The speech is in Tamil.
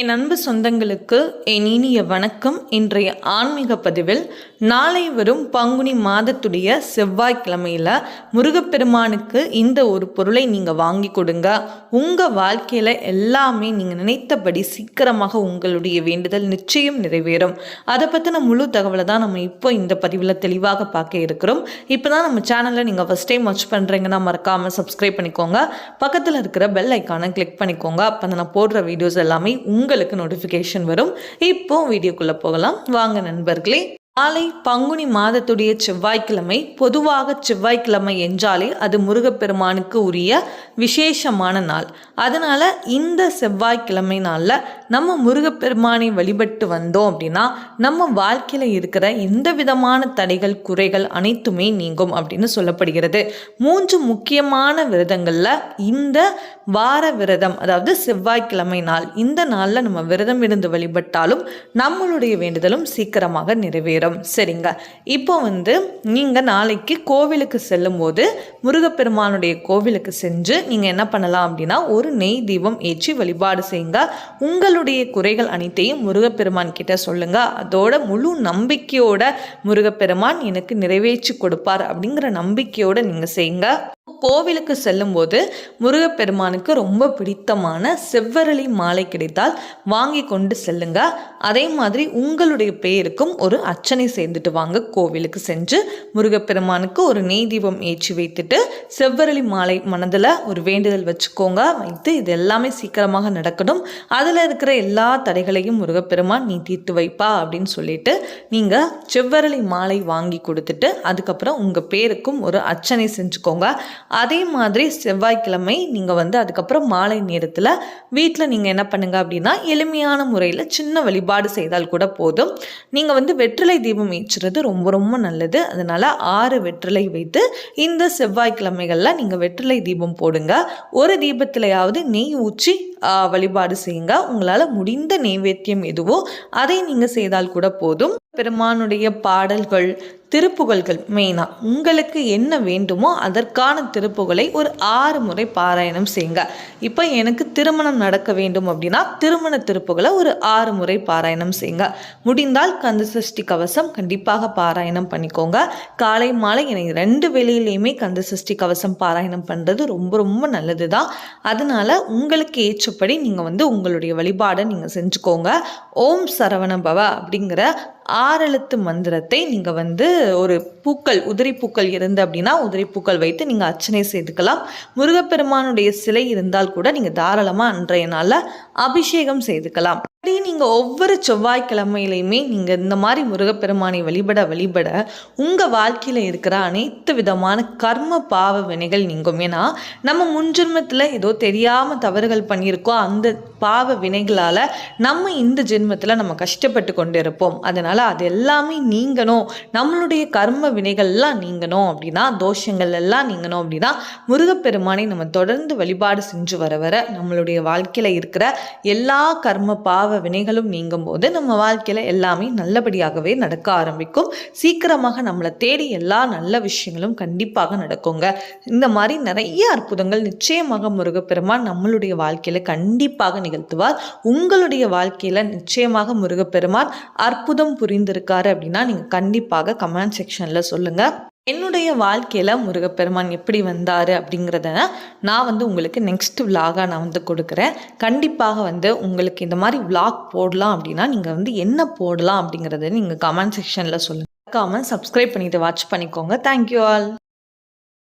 என் அன்பு சொந்தங்களுக்கு என் இனிய வணக்கம். இன்றைய ஆன்மீக பதிவில் நாளை வரும் பங்குனி மாதத்துடைய செவ்வாய்க்கிழமையில் முருகப்பெருமானுக்கு இந்த ஒரு பொருளை நீங்கள் வாங்கி கொடுங்க. உங்கள் வாழ்க்கையில் எல்லாமே நீங்கள் நினைத்தபடி சீக்கிரமாக உங்களுடைய வேண்டுதல் நிச்சயம் நிறைவேறும். அதை பற்றின முழு தகவலை தான் நம்ம இப்போ இந்த பதிவில் தெளிவாக பார்க்க இருக்கிறோம். இப்போ தான் நம்ம சேனலில் நீங்கள் ஃபஸ்ட் டைம் வாட்ச் பண்ணுறீங்கன்னா மறக்காமல் சப்ஸ்கிரைப் பண்ணிக்கோங்க. பக்கத்தில் இருக்கிற பெல் ஐக்கானை கிளிக் பண்ணிக்கோங்க. அப்போ நான் போடுற வீடியோஸ் எல்லாமே உங்கள் உங்களுக்கு நோட்டிஃபிகேஷன் வரும். இப்போ வீடியோக்குள்ளே போகலாம். வாங்க நண்பர்களே. நாளை பங்குனி மாதத்துடைய செவ்வாய்க்கிழமை பொதுவாக செவ்வாய்க்கிழமை என்றாலே அது முருகப்பெருமானுக்கு உரிய விசேஷமான நாள். அதனால் இந்த செவ்வாய்க்கிழமை நாளில் நம்ம முருகப்பெருமானை வழிபட்டு வந்தோம் அப்படின்னா நம்ம வாழ்க்கையில் இருக்கிற எந்த விதமான தடைகள் குறைகள் அனைத்துமே நீங்கும் அப்படின்னு சொல்லப்படுகிறது. மூன்று முக்கியமான விரதங்களில் இந்த வார விரதம் அதாவது செவ்வாய்க்கிழமை நாள் இந்த நாளில் நம்ம விரதம் இருந்து வழிபட்டாலும் நம்மளுடைய வேண்டுதலும் சீக்கிரமாக நிறைவேறும். சரிங்க. இப்போ வந்து நீங்கள் நாளைக்கு கோவிலுக்கு செல்லும்போது முருகப்பெருமானுடைய கோவிலுக்கு சென்று நீங்கள் என்ன பண்ணலாம் அப்படின்னா ஒரு நெய் தீபம் ஏற்றி வழிபாடு செய்யுங்க. உங்களுடைய குறைகள் அனைத்தையும் முருகப்பெருமான் கிட்ட சொல்லுங்க. அதோட முழு நம்பிக்கையோட முருகப்பெருமான் எனக்கு நிறைவேற்றி கொடுப்பார் அப்படிங்கிற நம்பிக்கையோட நீங்கள் செய்யுங்க. கோவிலுக்கு செல்லும்போது முருகப்பெருமானுக்கு ரொம்ப பிடித்தமான செவ்வரளி மாலை கிடைத்தால் வாங்கி கொண்டு செல்லுங்க. அதே மாதிரி உங்களுடைய பெயருக்கும் ஒரு அர்ச்சனை சேர்ந்துட்டு வாங்க. கோவிலுக்கு சென்று முருகப்பெருமானுக்கு ஒரு நெய் தீபம் ஏற்றி வைத்துட்டு செவ்வரளி மாலை மனதில் ஒரு வேண்டுதல் வச்சுக்கோங்க. வைத்து இது எல்லாமே சீக்கிரமாக நடக்கணும். அதில் இருக்கிற எல்லா தடைகளையும் முருகப்பெருமான் நீ தீர்த்து வைப்பா அப்படின்னு சொல்லிட்டு நீங்கள் செவ்வரளி மாலை வாங்கி கொடுத்துட்டு அதுக்கப்புறம் உங்கள் பேருக்கும் ஒரு அர்ச்சனை செஞ்சுக்கோங்க. அதே மாதிரி செவ்வாய்க்கிழமை நீங்கள் வந்து அதுக்கப்புறம் மாலை நேரத்தில் வீட்டில் நீங்கள் என்ன பண்ணுங்க அப்படின்னா எளிமையான முறையில் சின்ன வழிபாடு செய்தால் கூட போதும். நீங்கள் வந்து வெற்றிலை தீபம் ஏற்றுறது ரொம்ப ரொம்ப நல்லது. அதனால் ஆறு வெற்றிலை வைத்து இந்த செவ்வாய்க்கிழமைகளில் நீங்கள் வெற்றிலை தீபம் போடுங்க. ஒரு தீபத்திலையாவது நெய் ஊற்றி வழிபாடு செய்யுங்க. உங்களால் முடிந்த நெய்வேத்தியம் எதுவோ அதை நீங்கள் செய்தால் கூட போதும். பெருமானுடைய பாடல்கள் திருப்புகழ்கள் மெயினாக உங்களுக்கு என்ன வேண்டுமோ அதற்கான திருப்புகளை ஒரு ஆறு முறை பாராயணம் செய்யுங்க. இப்போ எனக்கு திருமணம் நடக்க வேண்டும் அப்படின்னா திருமண திருப்புகளை ஒரு ஆறு முறை பாராயணம் செய்யுங்க. முடிந்தால் கந்த சஷ்டி கவசம் கண்டிப்பாக பாராயணம் பண்ணிக்கோங்க. காலை மாலை எனக்கு ரெண்டு வேலையிலையுமே கந்த சஷ்டி கவசம் பாராயணம் பண்ணுறது ரொம்ப ரொம்ப நல்லது தான் அதனால் உங்களுக்கு ஏற்றபடி நீங்கள் வந்து உங்களுடைய வழிபாடை நீங்கள் செஞ்சுக்கோங்க. ஓம் சரவண பவ அப்படிங்கிற ஆறெழுத்து மந்திரத்தை நீங்கள் வந்து ஒரு பூக்கள் உதிரி பூக்கள் இருந்து அப்படின்னா உதிரி பூக்கள் வைத்து நீங்கள் அர்ச்சனை செய்துக்கலாம். முருகப்பெருமானுடைய சிலை இருந்தால் கூட நீங்கள் தாராளமாக அன்றைய நாளில் அபிஷேகம் செய்துக்கலாம். அப்படி நீங்கள் ஒவ்வொரு செவ்வாய்க்கிழமையிலையுமே நீங்கள் இந்த மாதிரி முருகப்பெருமானை வழிபட வழிபட உங்கள் வாழ்க்கையில் இருக்கிற அனைத்து விதமான கர்ம பாவ வினைகள் நீங்கும். ஏன்னா நம்ம முன்ஜென்மத்தில் ஏதோ தெரியாமல் தவறுகள் பண்ணியிருக்கோம். அந்த பாவ வினைகளால் நம்ம இந்த ஜென்மத்தில் நம்ம கஷ்டப்பட்டு கொண்டு இருப்போம் அதனால் அது எல்லாமே நீங்கணும். நம்மளுடைய கர்ம வினைகள்லாம் நீங்கணும் அப்படின்னா தோஷங்கள் எல்லாம் நீங்கணும் அப்படின்னா முருகப்பெருமானை நம்ம தொடர்ந்து வழிபாடு செஞ்சு வர வர நம்மளுடைய வாழ்க்கையில் இருக்கிற எல்லா கர்ம பாவ பாவ வினைகளும் நீங்கும் போது நம்ம வாழ்க்கையில் எல்லாமே நல்லபடியாகவே நடக்க ஆரம்பிக்கும். சீக்கிரமாக நம்மளை தேடி எல்லா நல்ல விஷயங்களும் கண்டிப்பாக நடக்குங்க. இந்த மாதிரி நிறைய அற்புதங்கள் நிச்சயமாக முருகப்பெருமான் நம்மளுடைய வாழ்க்கையில் கண்டிப்பாக நிகழ்த்துவார். உங்களுடைய வாழ்க்கையில் நிச்சயமாக முருகப்பெருமான் அற்புதம் புரிந்திருக்காரு அப்படின்னா நீங்கள் கண்டிப்பாக கமெண்ட் செக்ஷனில் சொல்லுங்கள் என்னுடைய வாழ்க்கையில் முருகப்பெருமான் எப்படி வந்தார் அப்படிங்கிறத நான் வந்து உங்களுக்கு நெக்ஸ்ட் விலாகாக நான் வந்து கொடுக்குறேன். கண்டிப்பாக வந்து உங்களுக்கு இந்த மாதிரி விலாக் போடலாம் அப்படின்னா நீங்கள் வந்து என்ன போடலாம் அப்படிங்கிறத நீங்கள் கமெண்ட் செக்ஷனில் சொல்லுங்கள் மறக்காமல் சப்ஸ்கிரைப் பண்ணிவிட்டு வாட்ச் பண்ணிக்கோங்க. Thank you all